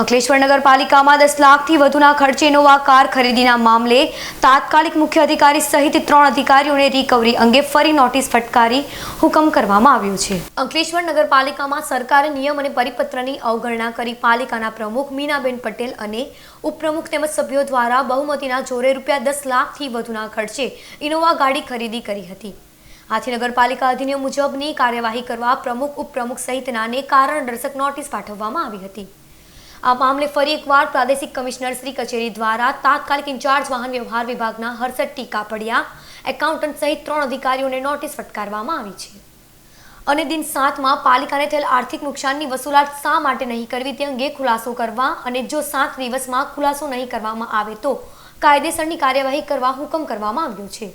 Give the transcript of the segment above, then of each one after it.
અંકલેશ્વર નગરપાલિકામાં દસ લાખથી વધુના ખર્ચે ઇનોવા કાર ખરીદીના મામલે તાત્કાલિક મુખ્ય અધિકારી સહિત ત્રણ અધિકારીઓને રિકવરી અંગે ફરી નોટિસ ફટકારી હુકમ કરવામાં આવ્યો છે. અંકલેશ્વર નગરપાલિકામાં સરકારે નિયમ અને પરિપત્રની અવગણના કરી પાલિકાના પ્રમુખ મીનાબેન પટેલ અને ઉપપ્રમુખ તેમજ સભ્યો દ્વારા બહુમતીના જોરે રૂપિયા દસ લાખથી વધુના ખર્ચે ઇનોવા ગાડી ખરીદી કરી હતી. આથી નગરપાલિકા અધિનિયમ મુજબની કાર્યવાહી કરવા પ્રમુખ, ઉપપ્રમુખ સહિતનાને કારણદર્શક નોટિસ પાઠવવામાં આવી હતી. આ મામલે ફરી એકવાર પ્રાદેશિક કમિશનર શ્રી કચેરી દ્વારા તાત્કાલિક ઇન્ચાર્જ વાહન વ્યવહાર વિભાગના હર્ષદ ટીકા પડ્યા. એકાઉન્ટન્ટ સહિત ત્રણ અધિકારીઓને નોટિસ ફટકારવામાં આવી છે. અને દિન સાતમાં પાલિકાને થયેલ આર્થિક નુકસાનની વસૂલાત શા માટે નહીં કરવી તે અંગે ખુલાસો કરવા અને જો સાત દિવસમાં ખુલાસો નહીં કરવામાં આવે તો કાયદેસરની કાર્યવાહી કરવા હુકમ કરવામાં આવ્યો છે.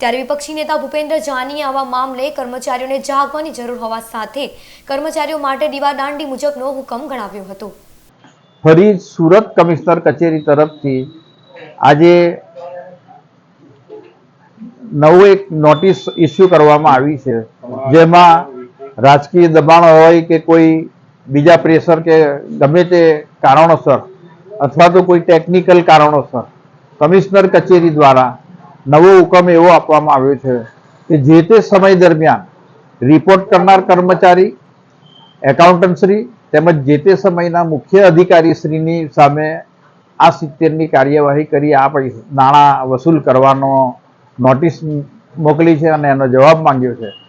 ત્યારે વિપક્ષી નેતા ભૂપેન્દ્ર જાનીએ આવા મામલે કર્મચારીઓને જાગવાની જરૂર હોવા સાથે કર્મચારીઓ માટે દીવાદાંડી મુજબનો હુકમ ગણાવ્યો હતો. ફરી સુરત કમિશનર કચેરી તરફથી આજે નવું એક નોટિસ ઇસ્યુ કરવામાં આવી છે, જેમાં રાજકીય દબાણ હોય કે કોઈ બીજા પ્રેશર કે ગમે તે કારણોસર અથવા તો કોઈ ટેકનિકલ કારણોસર કમિશનર કચેરી દ્વારા નવો હુકમ એવો આપવામાં આવ્યો છે કે જે તે સમય દરમિયાન રિપોર્ટ કરનાર કર્મચારી, એકાઉન્ટન્ટશ્રી તેમજ જે તે સમયના મુખ્ય અધિકારીશ્રીની સામે આ સિત્તેરની કાર્યવાહી કરી, આ પૈસા નાણાં વસૂલ કરવાનો નોટિસ મોકલી છે અને એનો જવાબ માંગ્યો છે.